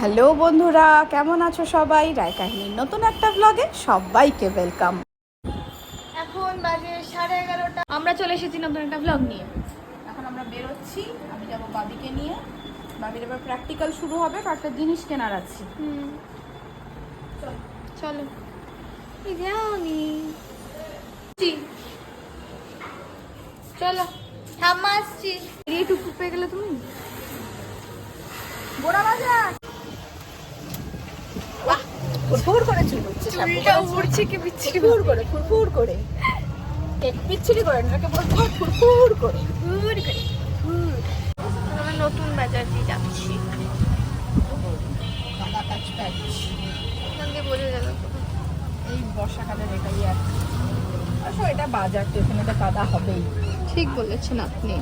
Hello বন্ধুরা কেমন আছো সবাই? রায় কাহিনীর নতুন একটা ব্লগে সবাইকে ওয়েলকাম এখন বাজে সাড়ে এগারোটা। আমরা চলে এসেছি নতুন একটা ব্লগ নিয়ে। এখন আমরা বেরোচ্ছি আমি যাব বাবিকে নিয়ে। বাবির এবার প্র্যাকটিক্যাল শুরু হবে কয়েকটা জিনিস কেনার আছে। চলো। চলো। ঠাম্মা আসছি। এই টুকু পেয়ে গেলে তুমি? বোড়া বাজার! ফুরফুর করে চুল উঠছে চুলটা উড়ছে কি বিচ্ছিরি ফুরফুর করে ফুরফুর করে। বিচ্ছিরি করে না বলতে হয় ফুরফুর করে। ঘুর করে। আমরা নতুন বাজার দিয়ে যাচ্ছি। এই বর্ষাকালের এটাই আর আসলে এটা বাজার তো এখানে তো কাদা হবেই। ঠিক বলেছেন আপনি।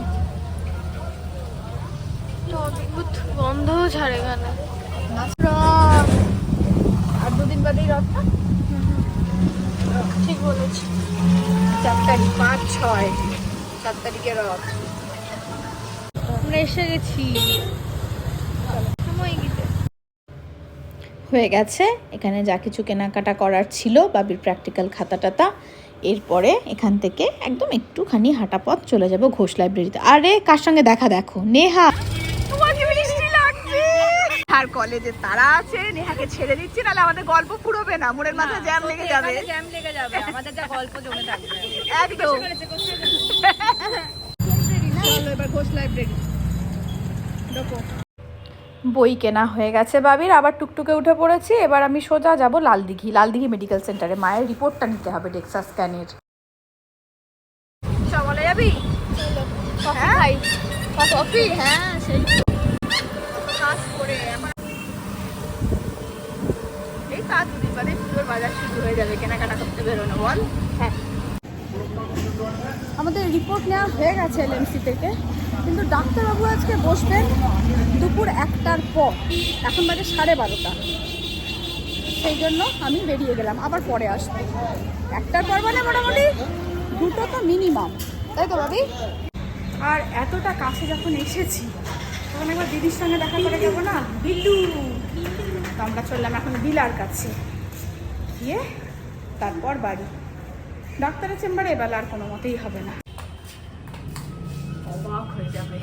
তো অদ্ভুত গন্ধও ছাড়ে কেন দুদিন বাদেই রথ না? ঠিক বলেছি। চার তারিখ পাঁচ ছয়। চার তারিখে রথ। আমরা এসে গেছি। হয়ে গেছে। এখানে যা কিছু কেনাকাটা করার ছিল বাবির প্র্যাকটিক্যাল খাতা টাতা এরপরে এখান থেকে একদম একটুখানি হাঁটা পথ চলে যাব ঘোষ লাইব্রেরিতে আরে কার সঙ্গে দেখা দেখো? নেহা! আর কলেজে তারা আছে নেহাকে ছেড়ে দিচ্ছি নাহলে আমাদের গল্প পুরোবে না। মোড়ের মাথায় জ্যাম লেগে যাবে। জ্যাম লেগে যাবে আমাদের যা গল্প জমে থাকবে। একদম। চলো এবার ঘোষ লাইব্রেরি বই কেনা হয়ে গেছে বাবির আবার টুকটুকে উঠে পড়েছি। এবার আমি সোজা যাব লালদিঘি লালদিঘি মেডিকেল সেন্টারে। মায়ের রিপোর্টটা নিতে হবে ডেক্সা স্ক্যানের। চলে যাবি? কফি খাই। কফি হ্যাঁ হয়ে যাবে কেনাকাটা করতে বেরোনো বল। হ্যাঁ। আমাদের রিপোর্ট নেওয়া হয়ে গেছে এলএমসি থেকে। কিন্তু ডাক্তারবাবু আজকে বসবেন দুপুর একটার পর। এখন বাজে সাড়ে বারোটা। সেই জন্য আমি বেরিয়ে গেলাম আবার পরে আসব। একটার পর মানে মোটামুটি দুটো তো মিনিমাম তাই তো ভাবি? আর এতটা কাছে যখন এসেছি তখন একবার দিদির সঙ্গে দেখা করে যাব না? বিল্লু। তো আমরা চললাম এখন বিলার কাছে। গিয়ে তারপর বাড়ি। ডাক্তারের চেম্বারে এবার আর কোনো মতেই হবে না। অবাক হয়ে যাবে।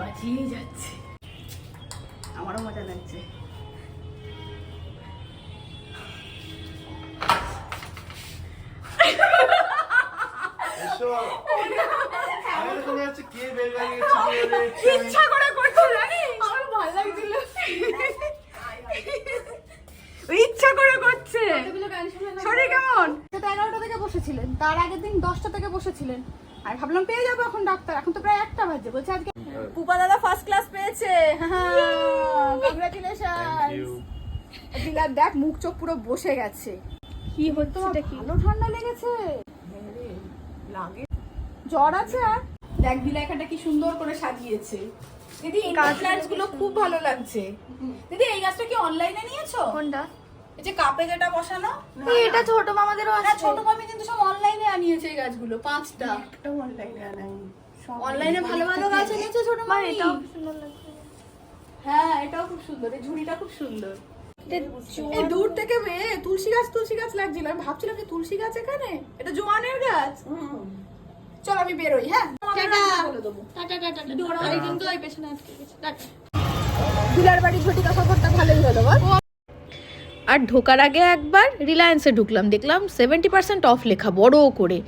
বাজিয়ে যাচ্ছে। ইচ্ছা করে করছ জানিস আমার ভালো লাগছিল। ইচ্ছা করে করছে। শরীর কেমন সে তো এগারোটা থেকে বসেছিলেন তার আগের দিন দশটা থেকে বসেছিলেন। আর ভাবলাম পেয়ে যাব এখন ডাক্তার এখন তো প্রায় একটা বাজে বলছে আজকে পুপা দাদা ফার্স্ট ক্লাস পেয়েছে। কংগ্রাচুলেশন দিলার দেখ মুখ চোখ পুরো বসে গেছে। কি হচ্ছে ভালো ঠান্ডা লেগেছে। লাগে। জ্বর আছে আর? দেখ বিলাইখাটা কি সুন্দর করে সাজিয়েছে। দিদি এই প্ল্যান্টসগুলো খুব ভালো লাগছে। দিদি এই গাছটা কি অনলাইনে নিয়েছো? কোনটা? এই যে কাপে যেটা বসানো? এটা ছোট মামাদেরও হ্যাঁ আছে। ছোট মামি কিন্তু সব অনলাইনে আনিয়েছে এই গাছগুলো পাঁচটা। একটা অনলাইনে আনাই অনলাইনে ভালো ভালো গাছ এনেছে ছোট মামি? এটাও সুন্দর লাগছে। হ্যাঁ এটাও খুব সুন্দর। এই ঝুড়িটা খুব সুন্দর। এই দূর থেকে তুলসী গাছ তুলসী গাছ লাগছিল। আমি ভাবছিলাম যে তুলসী গাছ এখানে? এটা জোয়ানের গাছ? চল আমি বেরোই হ্যাঁ? টাটা। Tata tata tata. আরেকজন তো পেছনে আটকে টাটা। দুলার বাড়ি ঝটিকা সফরটা ভালোই হলো বল। আর ঢোকার আগে একবার রিলায়েন্সে ঢুকলাম দেখলাম সেভেন্টি পার্সেন্ট অফ লেখা বড় করে।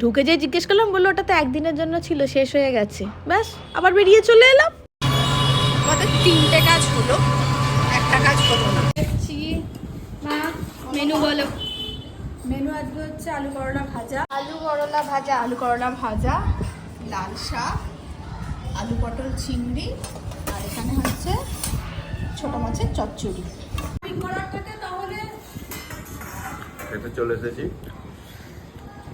ঢুকে যে জিজ্ঞেস করলাম বলল ওটা তো একদিনের জন্য ছিল শেষ হয়ে গেছে। ব্যাস আবার বেরিয়ে চলে এলাম। আমাদের তিনটে কাজ হলো একটা কাজ হলো না। দেখছি। মা মেনু বলো। মেনু আজকে হচ্ছে আলু করলা ভাজা। আলু করলা ভাজা আলু করলা ভাজা লাল শাক আলু পটল চিংড়ি আর এখানে হচ্ছে ছোট মাছের চচ্চড়ি। তাহলে খেতে চলে এসেছি।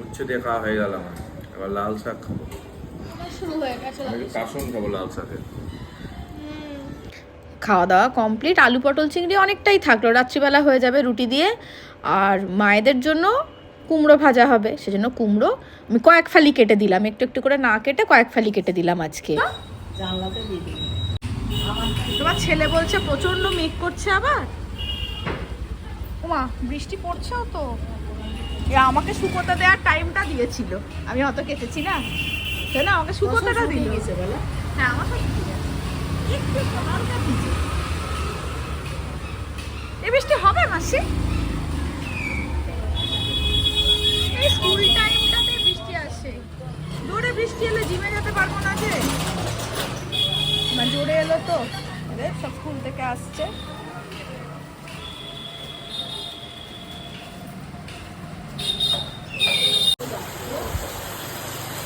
উচ্ছে দিয়ে খাওয়া হয়ে গেল আমার। এবার লাল শাক খাব। শুরু হয়ে গেছে। কাসন খাব লাল শাকের খাওয়া দাওয়া কমপ্লিট। আলু পটল চিংড়ি অনেকটাই থাকল। রাত্রিবেলা হয়ে যাবে রুটি দিয়ে। আর মায়েদের জন্য কুমড়ো ভাজা হবে সেজন্য কুমড়ো। আমি কয়েক ফালি কেটে দিলাম একটু একটু করে না কেটে কয়েক ফালি কেটে দিলাম আজকে। তোমার ছেলে বলছে প্রচণ্ড মেঘ করছে আবার। ওমা বৃষ্টি পড়ছেও তো। এ আমাকে শুকোতে দেওয়ার টাইমটা দিয়েছিল। আমি অত কেটেছি না। তাই না? আমাকে শুকোতেটা দিয়ে গেছে বলে। হ্যাঁ আমার এ বৃষ্টি হবে মাসি? টাইমটাতে বৃষ্টি আসে। জোরে বৃষ্টি এলে জিমে যেতে পারব না যে। মানে জোরে এলো তো। এদের সব স্কুল থেকে আসছে।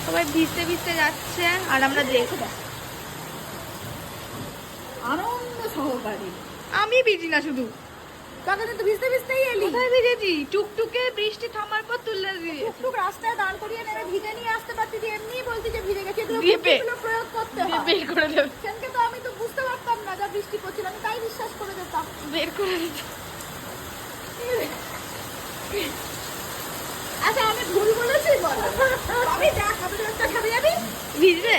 সবাই ভিজতে ভিজতে যাচ্ছে আর আমরা দেখব। আনন্দ সহকারী। আমি ভিজি না শুধু। তখন তো ভিজতে ভিজতেই এলি। কোথায় ভিজেছি? টুকটুকে বৃষ্টি থামার পর তুললে টুকটুক রাস্তায় দাঁড় করিয়ে নেমে ভিজে নিয়ে আসতে পারতি যে এমনিই বলছি যে ভিজে গেছে এগুলো প্রয়োগ করতে হয়। বের করে দেবে। সেদিনকে তো আমি তো বুঝতে পারতাম না যা বৃষ্টি পড়ছিল আমি তাই বিশ্বাস করে যেতাম। বের করে দিতে আচ্ছা আমি ভুল বলেছি? বল। আমি যা খাবে একটা খাবে যাবি? ভিজবে?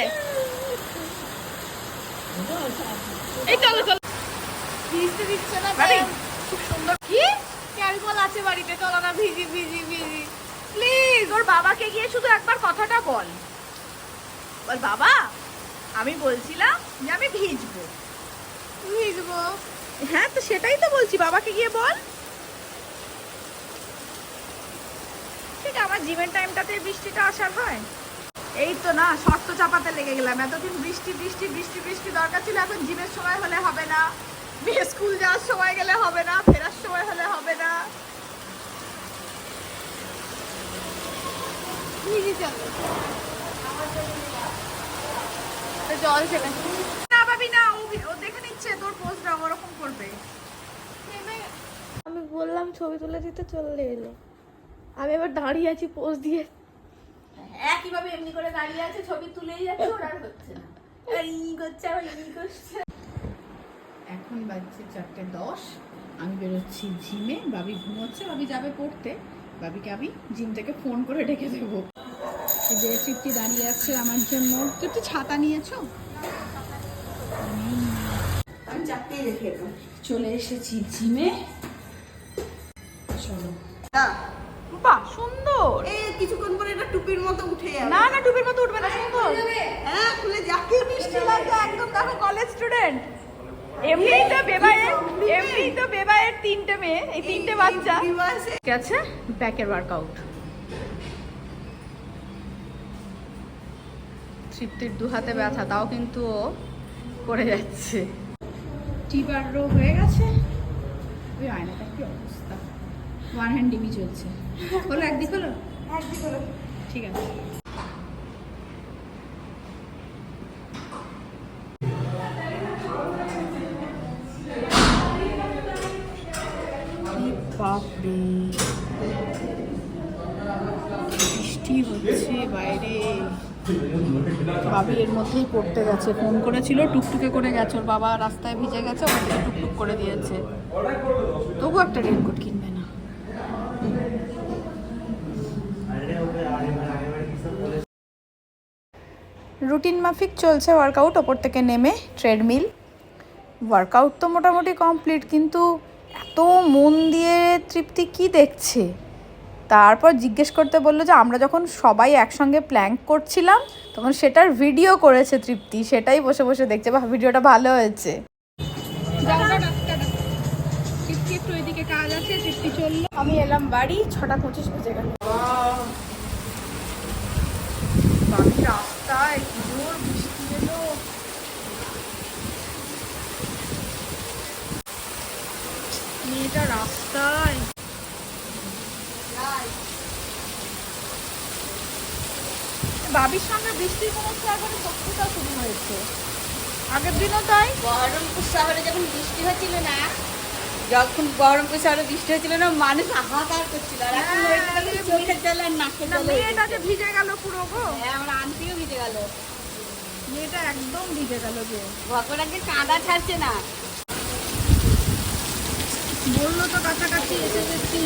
এই চলো চলো। ভিজতে দিচ্ছে না। খুব সুন্দর। কি? ক্যালকল আছে বাড়িতে চলো না ভিজি ভিজি ভিজি। প্লিজ ওর বাবাকে গিয়ে শুধু একবার কথাটা বল। বল বাবা আমি বলছিলাম যে আমি ভিজবো। ভিজবো? হ্যাঁ তো সেটাই তো বলছি বাবাকে গিয়ে বল। ঠিক আমার জিমের টাইমটাতে বৃষ্টিটা আসার হয়। এই তো না শর্ত চাপাতে লেগে গেলাম। এতদিন বৃষ্টি বৃষ্টি বৃষ্টি বৃষ্টি দরকার ছিল এখন জিমের সময় হলে হবে না। মেয়ে স্কুল যাওয়ার সময় গেলে হবে না ফেরার সময় হলে হবে না। জল সেটা না। ভাবি না ও দেখে নিচ্ছে তোর পোস্টটা ওরকম করবে। আমি বললাম ছবি তুলে দিতে চলে এলো। আমি এবার দাঁড়িয়ে আছি পোজ দিয়ে। একইভাবে এমনি করে দাঁড়িয়ে আছে ছবি তুলেই যাচ্ছে ওর আর হচ্ছে না। ই করছে আবার ই করছে। এখন বাজছে চারটে দশ। আমি বেরোচ্ছি জিমে, বাবি ঘুমোচ্ছে, বাবি যাবে পড়তে। বাবিকে আমি জিম থেকে ফোন করে ডেকে দেবো। যে তৃপ্তি দাঁড়িয়ে আছে আমার জন্য। তৃপ্তি ছাতা নিয়েছো? আমি চারটেই রেখে চলে এসেছি জিমে। এমনিই তো বেবায়ের এমনিই তো বেবায়ের তিনটে মেয়ে এই তিনটে বাচ্চা। আছে ব্যাকের ওয়ার্কআউট তৃপ্তির দু হাতে ব্যথা তাও কিন্তু ও করে যাচ্ছে। টিবার রো হয়ে গেছে। ওই আয়নাটা কি অবস্থা? ওয়ান হ্যান্ড ডিবি চলছে হলো একদিক হলো একদিক হলো ঠিক আছে। বাপরে। বৃষ্টি হচ্ছে বাইরে। বাবি এর মধ্যেই পড়তে গেছে। ফোন করেছিল, টুকটুকে করে গেছে। ওর বাবা রাস্তায় ভিজে গেছে ওখান থেকে টুকটুক করে দিয়েছে। তবু একটা রেনকোট কিনবে না। রুটিন মাফিক চলছে ওয়ার্কআউট ওপর থেকে নেমে ট্রেডমিল ওয়ার্কআউট তো মোটামুটি কমপ্লিট কিন্তু এত মন দিয়ে তৃপ্তি কি দেখছে? তারপর জিজ্ঞেস করতে বলল যে আমরা যখন সবাই একসঙ্গে প্ল্যাঙ্ক করছিলাম তখন সেটার ভিডিও করেছে তৃপ্তি সেটাই বসে বসে দেখছে। বা ভিডিওটা ভালো হয়েছে। আমি এলাম বাড়ি ছটা পঁচিশ বেজে গেল। রাস্তায় কি জোর বৃষ্টি এলো মেয়েটা রাস্তায়। বাবির বৃষ্টির একবারে শত্রুতা শুরু হয়েছে। আগের দিনও তাই। বহরমপুর শহরে যখন বৃষ্টি হচ্ছিল না যখন বহরমপুর শহরে বৃষ্টি হচ্ছিল না মানুষ হাহাকার করছিল। আর এখন হ্যাঁ, হয়েছে তখন চোখের জল আর নাকের জল মেয়েটা যে ভিজে গেল পুরো গো। হ্যাঁ আমার আন্টিও ভিজে গেল। মেয়েটা একদম ভিজে গেল যে। ভগবান আজকে কাঁদা ছাড়ছে না। বলল তো কাছাকাছি এসে গেছি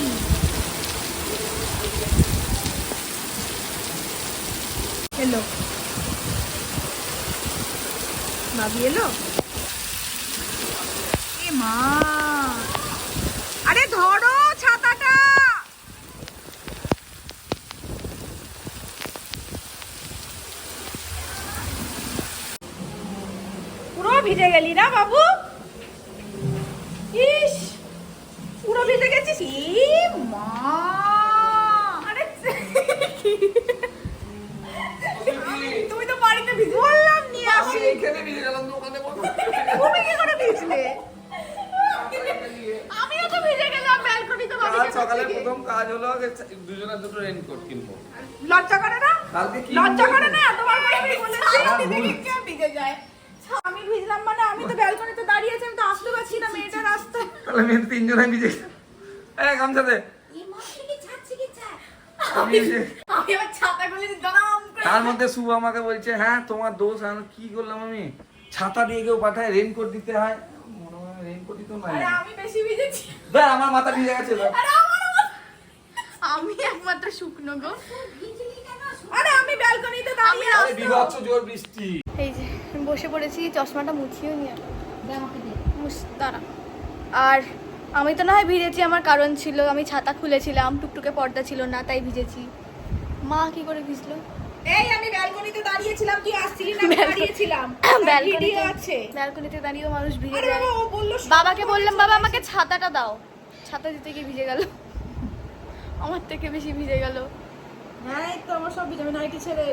এলো। বাবি এলো? এ মা। আরে ধরো ছাতাটা! পুরো ভিজে গেলি না বাবু? তাহলে মেয়ে তিনজনে ভিজে গামছা দে তার মধ্যে শুভ আমাকে বলছে হ্যাঁ তোমার দোষ আমি কি করলাম আমি? ছাতা দিয়ে কেউ পাঠায় রেনকোট দিতে হয়। রেনকোট দিতে নাই। আমি বেশি ভিজেছি। আমার মাথা ভিজে গেছে আমি একমাত্র শুকনো গো। আরে আমি ব্যালকনিতে দাঁড়িয়ে আরে বিভৎস জোর বৃষ্টি। এই যে বসে পড়েছি চশমাটা মুছিয়েও নিয়ে মুছ- দাঁড়া। আর আমি তো না হয় ভিজেছি আমার কারণ ছিল আমি ছাতা খুলেছিলাম টুকটুকে পর্দা ছিল না তাই ভিজেছি। মা কি করে ভিজলো? এই আমি ব্যালকনিতে দাঁড়িয়েছিলাম তুই আসছিলি না ব্যালকনি- দাঁড়িয়েছিলাম। ব্যালকনিতে আছে। ব্যালকনিতে দাঁড়িয়েও মানুষ ভিজে আরে যায়। ও বলল বাবাকে বললাম বাবা আমাকে ছাতাটা দাও। ছাতা দিতে গিয়ে ভিজে গেল। আমার থেকে বেশি ভিজে গেল। হ্যাঁ।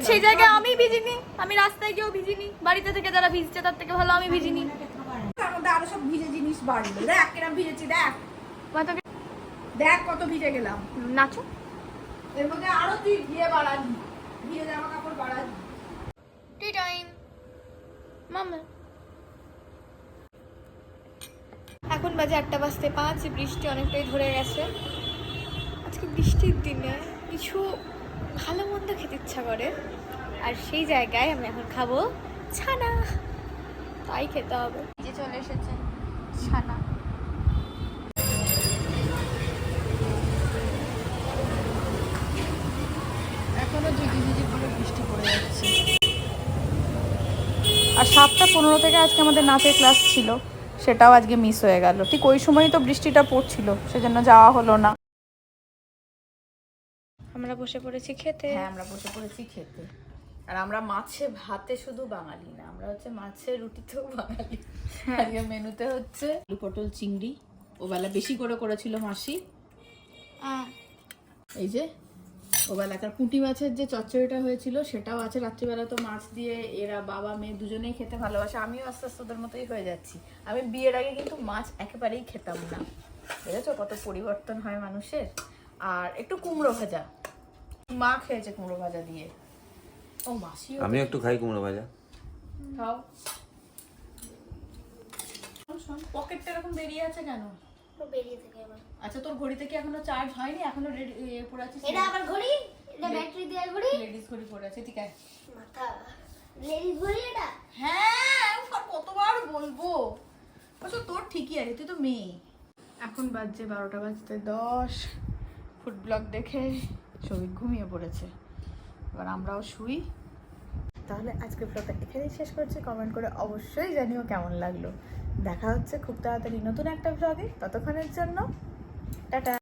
সেই জায়গায় আমি ভিজিনি আমি রাস্তায় গিয়েও ভিজিনি। বাড়িতে থেকে যারা ভিজছে তার থেকে ভালো আমি ভিজিনি। মধ্যে আরও সব ভিজে জিনিস বাড়লো। দেখ কিরম ভিজেছি দেখ। দেখ কত ভিজে গেলাম। নাচো। এর মধ্যে আরও তুই ভিজে বাড়ালি ভিজে জামা কাপড় বাড়ালি টি টাইম। মামা। এখন বাজে আটটা বাজতে পাঁচ বৃষ্টি অনেকটাই ধরে গেছে। আজকে বৃষ্টির দিনে কিছু ভালো মন্দ খেতে ইচ্ছা করে। আর সেই জায়গায় আমি এখন খাব ছানা। তাই খেতে হবে। চলে এসেছে ছানা। এখনও ঝিঝি ঝিঝি করে বৃষ্টি পড়ে যাচ্ছে। আর সাতটা পনেরো থেকে আজকে আমাদের নাচের ক্লাস ছিল সেটাও আজকে মিস হয়ে গেল। ঠিক ওই সময়ই তো বৃষ্টিটা পড়ছিল সেজন্য যাওয়া হলো না। আমরা বসে পড়েছি খেতে। হ্যাঁ আমরা বসে পড়েছি খেতে। আর আমরা মাছে ভাতে শুধু বাঙালি না আমরা হচ্ছে মাছের রুটিতেও বাঙালি। আজকে মেনুতে হচ্ছে আলু পটল চিংড়ি ওবেলা বেশি করে করেছিল মাসি। এই যে ওবেলাকার পুঁটি মাছের যে চচ্চড়িটা হয়েছিল সেটাও আছে। রাত্রিবেলা তো মাছ দিয়ে এরা বাবা মেয়ে দুজনেই খেতে ভালোবাসে। আমিও আস্তে আস্তে ওদের মতোই হয়ে যাচ্ছি। আমি বিয়ের আগে কিন্তু মাছ একেবারেই খেতাম না। বুঝেছ কত পরিবর্তন হয় মানুষের? আর একটু কুমড়ো ভাজা। মা খেয়েছে কুমড়ো ভাজা দিয়ে। ও মাসিও আমি একটু খাই কুমড়ো ভাজা। খাও। পকেটটা এরকম বেরিয়ে আছে কেন? বেরিয়ে থেকে এবার আচ্ছা তোর ঘড়িতে কি এখনও চার্জ হয়নি? এখনও রেডি পড়ে আছিস এটা আবার ঘড়ি? এটা ব্যাটারি ঘড়ি? লেডিস ঘড়ি পড়ে আছে ঠিক আছে। মাথা লেডিস ঘড়ি এটা? হ্যাঁ আর কতবার বলব? অবশ্য তোর ঠিকই আছে তুই তো মেয়ে। এখন বাজছে বারোটা বাজতে দশ। ফুড ব্লগ দেখে ছবি ঘুমিয়ে পড়েছে। এবার আমরাও শুই। তাহলে আজকে ব্লগটা এখানেই শেষ করছি। কমেন্ট করে অবশ্যই জানিও কেমন লাগল। দেখা হচ্ছে খুব তাড়াতাড়ি নতুন একটা ব্লগে ততক্ষণের জন্য, টাটা।